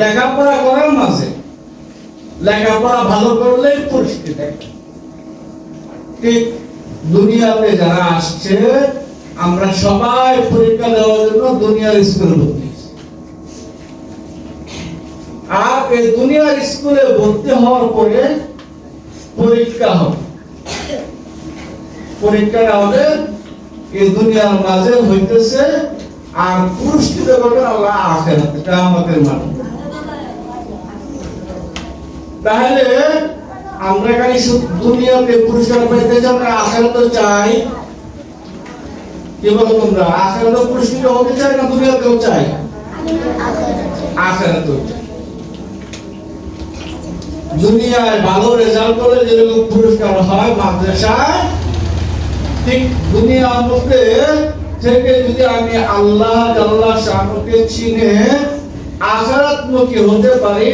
লেখাপড়া করার মাঝে লেখাপড়া ভালো করলেই পুরস্কৃত। ঠিক দুনিয়াতে যারা আসছে আমরা সবাই পরীক্ষা দেওয়ার জন্য দুনিয়ার স্কুলে ভর্তি আর এই দুনিয়ার স্কুলে ভর্তি হওয়ার পরে পরীক্ষা হবে। পরীক্ষাটা হবে এই দুনিয়ার মাঝে হইতেছে আর পুরস্কৃত করবেন আল্লাহ আখেরাতে। কিয়ামতের মাঠে। তাহলে আমরা খালি দুনিয়াতে পুরস্কার পাইতে চাই আমরা আখেরাতে চাই, কি বলো তোমরা? আখেরাতে পুরস্কৃত হতে চাই না দুনিয়াতেও চাই? আখেরাতেও চাই। দুনিয়ায় ভালো রেজাল্ট করলে যেরকম পুরস্কার হয় মাদ্রাসায়, ঠিক দুনিয়ার মধ্যে থেকে যদি আমি আল্লাহ আল্লাহ শাহকে চিনে হতে পারি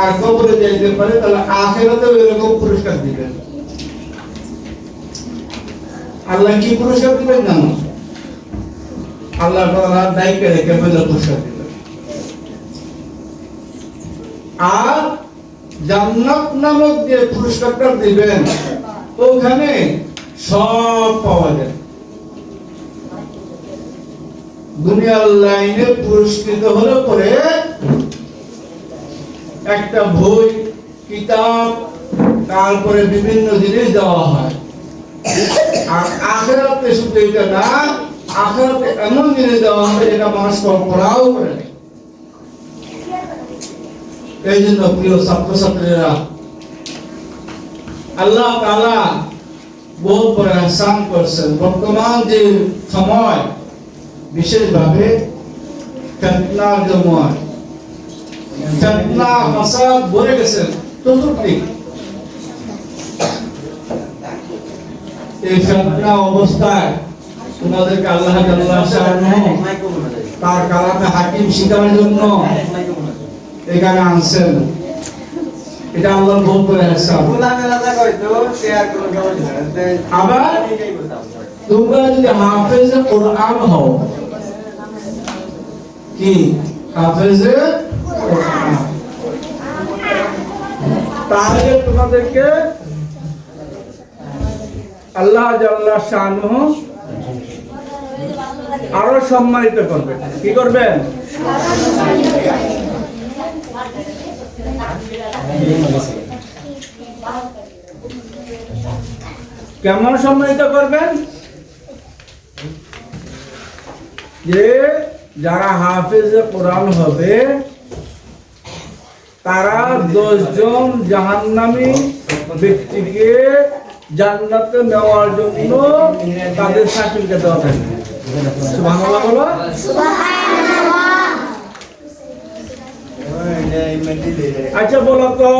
আর কবরে পারি, তাহলে আখেরাতেও এরকম পুরস্কার দিবেন। আল্লাহ কি পুরস্কার দিবেন আল্লাহ রেখে পুরস্কার দিবেন। আর জান্নাত নামক যে পুরস্কারটা দিবেন, ওখানে সব পাওয়া যায় দুনিয়ার লাইনে পুরস্কৃত হলে পরে একটা বই, কিতাব, তারপরে বিভিন্ন জিনিস দেওয়া হয়। আর আখেরাতে শুধু এটা না, আখেরাতে এমন জিনিস দেওয়া হয় যেটা মানুষ করে এই জন্য প্রিয় ছাত্রছাত্রীরা, আল্লাহ বহুত বড় এহসান করছেন। বর্তমান যে সময় বিশেষভাবে ফেতনার জময় ফেতনা ফাসাদ ভরে গেছে। চতুর্দিক এই ফেতনা অবস্থায় তোমাদেরকে আল্লাহ তার কালামে হাকিম শিখানোর জন্য এখানে আনছেন। এটা বহুত বড় এহসান আবার তোমরা যদি হাফেজ কোরআন হও কি? হাফেজ তাহলে তোমাদেরকে আল্লাহ জাল্লাহ শানহু আরও সম্মানিত করবে। কি করবেন? কেমন সম্মানিত করবেন? যে যারা হাফেজ কোরআন হবে, তারা দশজন জাহান্নামী ব্যক্তিকে জান্নাতে নেওয়ার জন্য তাদের সার্টিফিকেট দেওয়া থাকবে আচ্ছা বলো তো,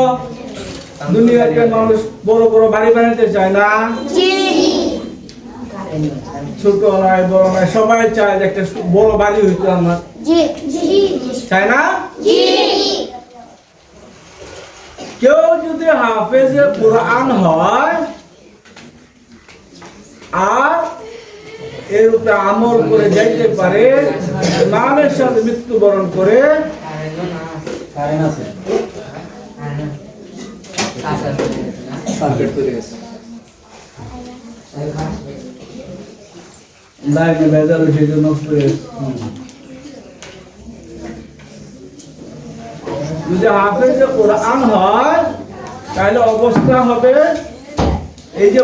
দুনিয়াতে মানুষ বড় বড় বাড়ি বানাতে চায় না? নয় বড় নয় সবাই চায় যে একটা বড় বাড়ি হইতো আমার। না? কেউ যদি হাফেজে কোরআন হয় আর এর উপরে আমল করে যাইতে পারে নামের সাথে মৃত্যুবরণ করে লাইনে বেজার সেই জন্য যদি হাফেজে কোরআন হয় তাহলে অবস্থা হবে এই যে